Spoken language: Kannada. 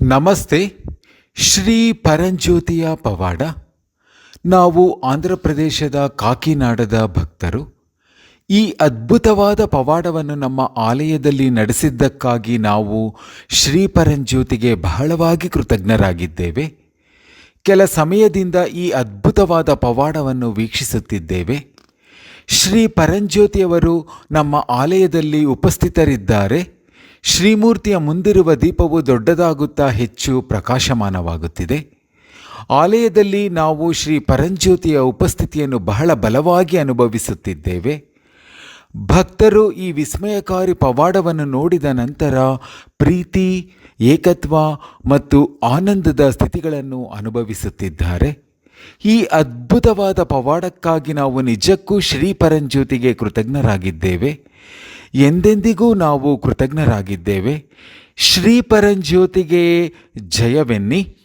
ನಮಸ್ತೆ, ಶ್ರೀ ಪರಂಜ್ಯೋತಿಯ ಪವಾಡ. ನಾವು ಆಂಧ್ರ ಪ್ರದೇಶದ ಕಾಕಿನಾಡದ ಭಕ್ತರು. ಈ ಅದ್ಭುತವಾದ ಪವಾಡವನ್ನು ನಮ್ಮ ಆಲಯದಲ್ಲಿ ನಡೆಸಿದ್ದಕ್ಕಾಗಿ ನಾವು ಶ್ರೀ ಪರಂಜ್ಯೋತಿಗೆ ಬಹಳವಾಗಿ ಕೃತಜ್ಞರಾಗಿದ್ದೇವೆ. ಕೆಲ ಸಮಯದಿಂದ ಈ ಅದ್ಭುತವಾದ ಪವಾಡವನ್ನು ವೀಕ್ಷಿಸುತ್ತಿದ್ದೇವೆ. ಶ್ರೀ ಪರಂಜ್ಯೋತಿಯವರು ನಮ್ಮ ಆಲಯದಲ್ಲಿ ಉಪಸ್ಥಿತರಿದ್ದಾರೆ. ಶ್ರೀಮೂರ್ತಿಯ ಮುಂದಿರುವ ದೀಪವು ದೊಡ್ಡದಾಗುತ್ತಾ ಹೆಚ್ಚು ಪ್ರಕಾಶಮಾನವಾಗುತ್ತಿದೆ. ಆಲಯದಲ್ಲಿ ನಾವು ಶ್ರೀ ಪರಂಜ್ಯೋತಿಯ ಉಪಸ್ಥಿತಿಯನ್ನು ಬಹಳ ಬಲವಾಗಿ ಅನುಭವಿಸುತ್ತಿದ್ದೇವೆ. ಭಕ್ತರು ಈ ವಿಸ್ಮಯಕಾರಿ ಪವಾಡವನ್ನು ನೋಡಿದ ನಂತರ ಪ್ರೀತಿ, ಏಕತ್ವ ಮತ್ತು ಆನಂದದ ಸ್ಥಿತಿಗಳನ್ನು ಅನುಭವಿಸುತ್ತಿದ್ದಾರೆ. ಈ ಅದ್ಭುತವಾದ ಪವಾಡಕ್ಕಾಗಿ ನಾವು ನಿಜಕ್ಕೂ ಶ್ರೀ ಪರಂಜ್ಯೋತಿಗೆ ಕೃತಜ್ಞರಾಗಿದ್ದೇವೆ. ಎಂದೆಂದಿಗೂ ನಾವು ಕೃತಜ್ಞರಾಗಿದ್ದೇವೆ. ಶ್ರೀ ಪರಂಜ್ಯೋತಿಗೆ ಜಯವೆನ್ನಿ.